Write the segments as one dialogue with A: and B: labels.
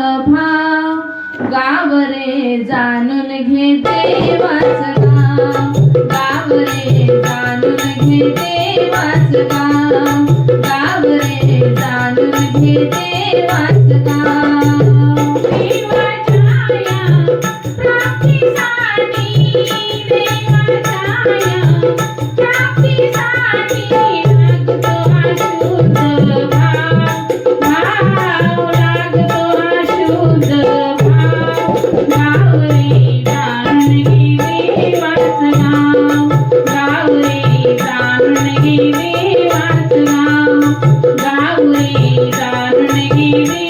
A: भाव गावरे जाणून घे देवाच गाव गावरे जाणून घे देवाच गाव गावरे जाणून घे देवाच गाव நீ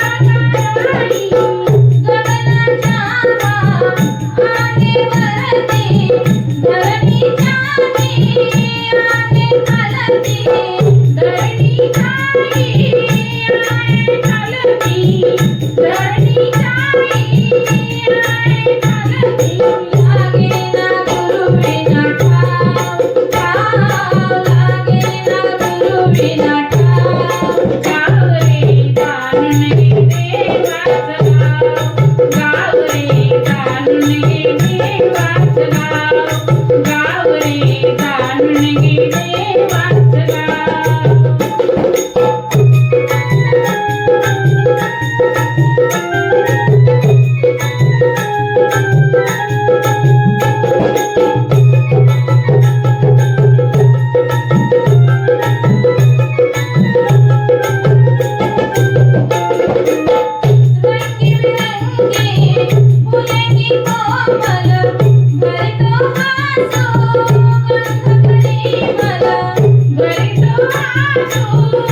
A: Oh